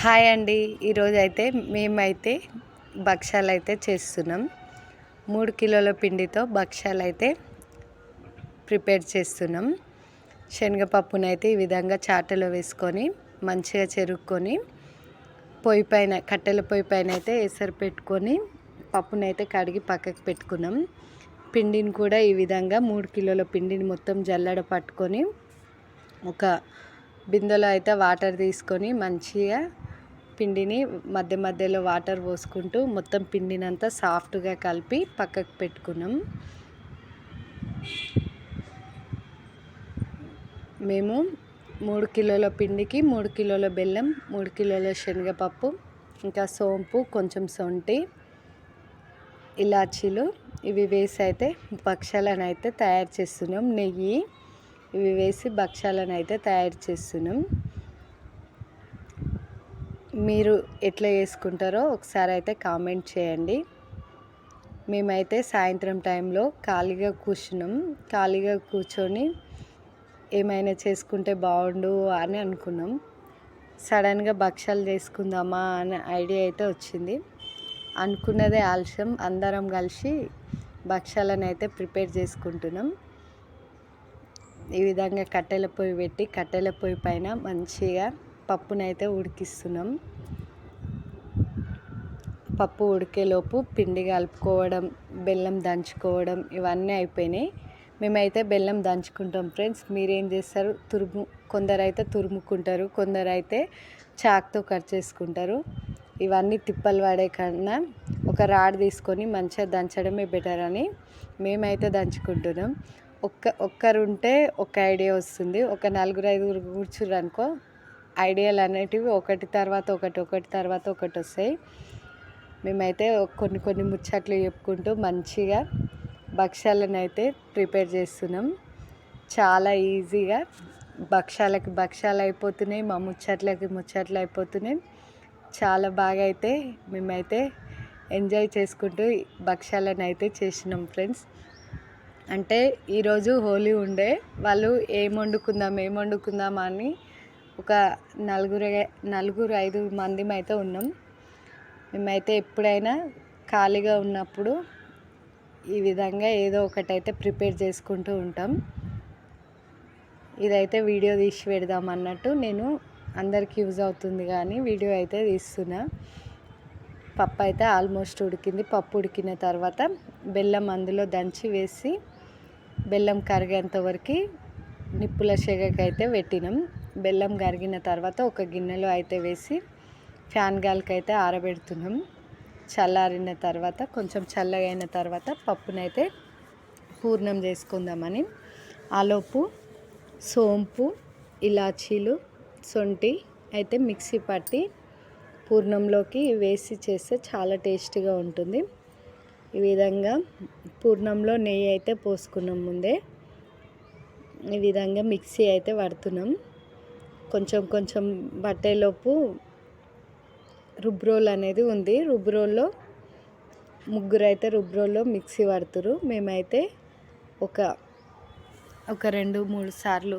Hi అండి. ఈరోజు అయితే మేమైతే భక్ష్యాలు అయితే చేస్తున్నాం. మూడు కిలోల పిండితో భక్ష్యాలు అయితే ప్రిపేర్ చేస్తున్నాం. శనగపప్పునైతే ఈ విధంగా చాటలో వేసుకొని మంచిగా చెరుక్కొని పొయ్యి పైన కట్టెల పొయ్యి పైన అయితే ఎసరు పెట్టుకొని పప్పునైతే కడిగి పక్కకు పెట్టుకున్నాం. పిండిని కూడా ఈ విధంగా మూడు కిలోల పిండిని మొత్తం జల్లడ పట్టుకొని ఒక బిందెలో అయితే వాటర్ తీసుకొని మంచిగా పిండిని మధ్య మధ్యలో వాటర్ పోసుకుంటూ మొత్తం పిండినంతా సాఫ్ట్గా కలిపి పక్కకు పెట్టుకున్నాం. మేము మూడు కిలోల పిండికి మూడు కిలోల బెల్లం మూడు కిలోల శనగపప్పు ఇంకా సోంపు కొంచెం సొంటి ఇలాచీలు ఇవి వేసి అయితే భక్షాలను అయితే తయారు చేస్తున్నాం. నెయ్యి ఇవి వేసి భక్షాలను అయితే తయారు చేస్తున్నాం. మీరు ఎట్లా చేసుకుంటారో ఒకసారి అయితే కామెంట్ చేయండి. మేమైతే సాయంత్రం టైంలో ఖాళీగా కూర్చున్నాం. ఖాళీగా కూర్చొని ఏమైనా చేసుకుంటే బాగుండు అని అనుకున్నాం. సడన్గా భక్షాలు చేసుకుందామా అనే ఐడియా అయితే వచ్చింది. అనుకున్నదే ఆలస్యం. అందరం కలిసి భక్షాలను అయితే ప్రిపేర్ చేసుకుంటున్నాం. ఈ విధంగా కట్టెల పొయ్యి పెట్టి కట్టెల పొయ్యి పైన మంచిగా పప్పునైతే ఉడికిస్తున్నాం. పప్పు ఉడికేలోపు పిండి కలుపుకోవడం బెల్లం దంచుకోవడం ఇవన్నీ అయిపోయినాయి. మేమైతే బెల్లం దంచుకుంటాం ఫ్రెండ్స్. మీరేం చేస్తారు? తురుము కొందరైతే తురుముకుంటారు కొందరైతే చాక్తో కట్ చేసుకుంటారు. ఇవన్నీ తిప్పలు పడే కన్నా ఒక రాడ్ తీసుకొని మంచిగా దంచడమే బెటర్ అని మేమైతే దంచుకుంటున్నాం. ఒక్క ఒక్కరు ఉంటే ఒక ఐడియా వస్తుంది. ఒక నలుగురు ఐదుగురు కూర్చుర్రు అనుకో ఐడియాలు అనేటివి ఒకటి తర్వాత ఒకటి ఒకటి తర్వాత ఒకటి వస్తాయి. మేమైతే కొన్ని కొన్ని ముచ్చట్లు చెప్పుకుంటూ మంచిగా భక్ష్యాలను అయితే ప్రిపేర్ చేస్తున్నాం. చాలా ఈజీగా భక్ష్యాలకి భక్ష్యాలు అయిపోతున్నాయి మా ముచ్చట్లకి ముచ్చట్లు అయిపోతున్నాయి. చాలా బాగా అయితే మేమైతే ఎంజాయ్ చేసుకుంటూ భక్ష్యాలను అయితే చేసినాం ఫ్రెండ్స్. అంటే ఈరోజు హోలీ ఉండే వాళ్ళు ఏం వండుకుందాం ఏం వండుకుందాం అని ఒక నలుగురు నలుగురు ఐదు మంది అయితే ఉన్నాం. మేమైతే ఎప్పుడైనా ఖాళీగా ఉన్నప్పుడు ఈ విధంగా ఏదో ఒకటైతే ప్రిపేర్ చేసుకుంటూ ఉంటాం. ఇదైతే వీడియో తీసి పెడదాం అన్నట్టు నేను అందరికి యూజ్ అవుతుంది కానీ వీడియో అయితే తీస్తున్నా. పప్పు అయితే ఆల్మోస్ట్ ఉడికింది. పప్పు ఉడికిన తర్వాత బెల్లం అందులో దంచి వేసి బెల్లం కరిగేంత వరకు నిప్పుల షెగకి పెట్టినాం. బెల్లం కరిగిన తర్వాత ఒక గిన్నెలో అయితే వేసి ఫ్యాన్ గాలికి అయితే ఆరబెడుతున్నాం. చల్లారిన తర్వాత కొంచెం చల్లగా అయిన తర్వాత పప్పునైతే పూర్ణం చేసుకుందామని. ఆలోపు సోంపు ఇలాచీలు సొంటి అయితే మిక్సీ పట్టి పూర్ణంలోకి వేసి చేస్తే చాలా టేస్టీగా ఉంటుంది. ఈ విధంగా పూర్ణంలో నెయ్యి అయితే పోసుకున్నాం ముందే. ఈ విధంగా మిక్సీ అయితే పడుతున్నాం కొంచెం కొంచెం బట్టేలోపు రుబ్రోల్ అనేది ఉంది. రుబ్రోల్లో ముగ్గురు అయితే రుబ్రోల్లో మిక్సీ పడుతురు మేమైతే ఒక ఒక రెండు మూడు సార్లు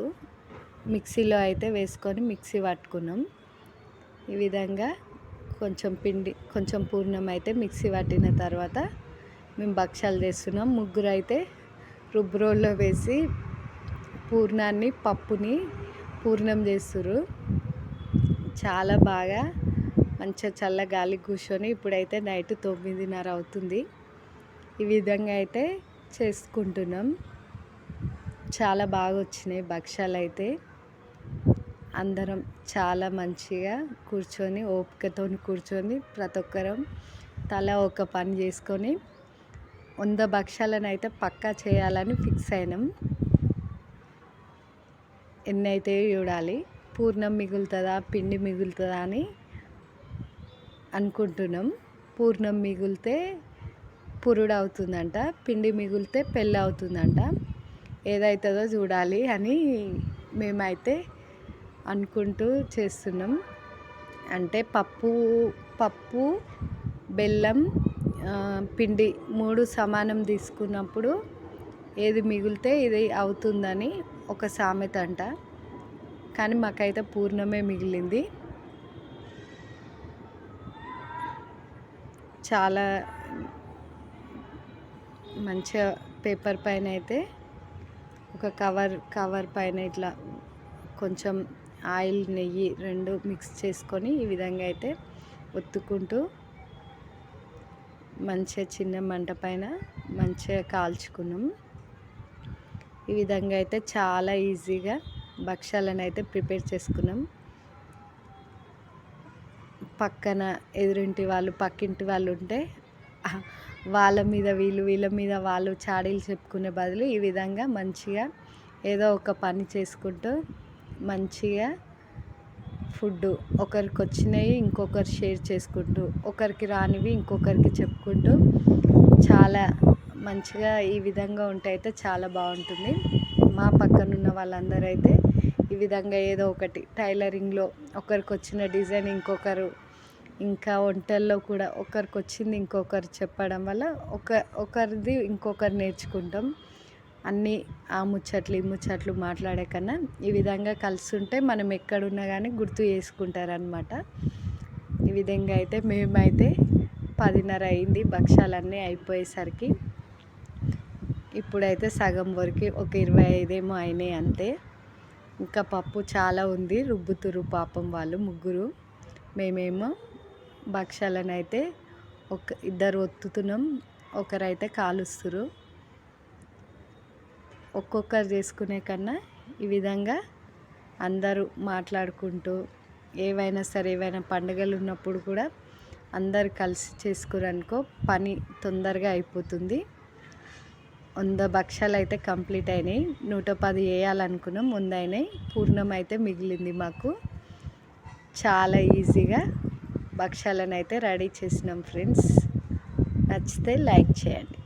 మిక్సీలో అయితే వేసుకొని మిక్సీ పట్టుకున్నాం. ఈ విధంగా కొంచెం పిండి కొంచెం పూర్ణం అయితే మిక్సీ పట్టిన తర్వాత మేము భక్ష్యాలు చేస్తున్నాం ముగ్గురు అయితే రుబ్రోల్లో వేసి పూర్ణాన్ని పప్పుని పూర్ణం చేస్తురు చాలా బాగా మంచిగా చల్ల గాలి కూర్చొని ఇప్పుడైతే నైట్ తొమ్మిదిన్నర అవుతుంది. ఈ విధంగా అయితే చేసుకుంటున్నాం. చాలా బాగా వచ్చినాయి భక్ష్యాలు అయితే అందరం చాలా మంచిగా కూర్చొని ఓపికతో కూర్చొని ప్రతి ఒక్కరం తల ఒక పని చేసుకొని వంద భక్ష్యాలను అయితే పక్కా చేయాలని ఫిక్స్ అయినాం. ఎన్ని అయితే చూడాలి పూర్ణం మిగులుతుందా పిండి మిగులుతుందా అని అనుకుంటున్నాం. పూర్ణం మిగిలితే పురుడు అవుతుందంట పిండి మిగిలితే పెళ్ళి అవుతుందంట. ఏదవుతుందో చూడాలి అని మేమైతే అనుకుంటూ చేస్తున్నాం. అంటే పప్పు పప్పు బెల్లం పిండి మూడు సమానం తీసుకున్నప్పుడు ఏది మిగిలితే ఇది అవుతుందని ఒక సామెత అంట. కానీ మాకైతే పూర్ణమే మిగిలింది. చాలా మంచిగా పేపర్ పైన అయితే ఒక కవర్ కవర్ పైన ఇట్లా కొంచెం ఆయిల్ నెయ్యి రెండు మిక్స్ చేసుకొని ఈ విధంగా అయితే ఒత్తుకుంటూ మంచిగా చిన్న మంట పైన మంచిగా కాల్చుకున్నాం. ఈ విధంగా అయితే చాలా ఈజీగా భక్ష్యాలను అయితే ప్రిపేర్ చేసుకున్నాం. పక్కన ఎదురింటి వాళ్ళు పక్కింటి వాళ్ళు ఉంటే వాళ్ళ మీద వీళ్ళు వీళ్ళ మీద వాళ్ళు చాడీలు చెప్పుకునే బదులు ఈ విధంగా మంచిగా ఏదో ఒక పని చేసుకుంటూ మంచిగా ఫుడ్ ఒకరికి వచ్చినవి ఇంకొకరు షేర్ చేసుకుంటూ ఒకరికి రానివి ఇంకొకరికి చెప్పుకుంటూ చాలా మంచిగా ఈ విధంగా ఉంటే అయితే చాలా బాగుంటుంది. మా పక్కన ఉన్న వాళ్ళందరూ అయితే ఈ విధంగా ఏదో ఒకటి టైలరింగ్లో ఒకరికి వచ్చిన డిజైన్ ఇంకొకరు ఇంకా వంటల్లో కూడా ఒకరికి వచ్చింది ఇంకొకరు చెప్పడం వల్ల ఒక ఒకరిది ఇంకొకరు నేర్చుకుంటాం. అన్నీ ఆ ముచ్చట్లు ఈ ముచ్చట్లు మాట్లాడే కన్నా ఈ విధంగా కలిసి ఉంటే మనం ఎక్కడున్నా కానీ గుర్తు చేసుకుంటారనమాట ఈ విధంగా అయితే మేమైతే పదిన్నర అయింది భక్షాలన్నీ అయిపోయేసరికి. ఇప్పుడైతే సగం వరకు ఒక ఇరవై ఐదేమో అయినాయి అంతే. ఇంకా పప్పు చాలా ఉంది రుబ్బుతురు పాపం వాళ్ళు ముగ్గురు. మేమేమో భక్షాలను అయితే ఒక ఇద్దరు ఒత్తుతున్నాం ఒకరైతే కాలుస్తురు ఒక్కొక్కరు చేసుకునే కన్నా ఈ విధంగా అందరూ మాట్లాడుకుంటూ ఏవైనా సరే ఏవైనా పండుగలు ఉన్నప్పుడు కూడా అందరు కలిసి చేసుకురనుకో పని తొందరగా అయిపోతుంది. వంద భక్షాలు అయితే కంప్లీట్ అయినాయి. నూట పది వేయాలనుకున్నాం. ముందైనాయి పూర్ణం అయితే మిగిలింది మాకు. చాలా ఈజీగా భక్షాలను అయితే రెడీ చేసినాం ఫ్రెండ్స్. నచ్చితే లైక్ చేయండి.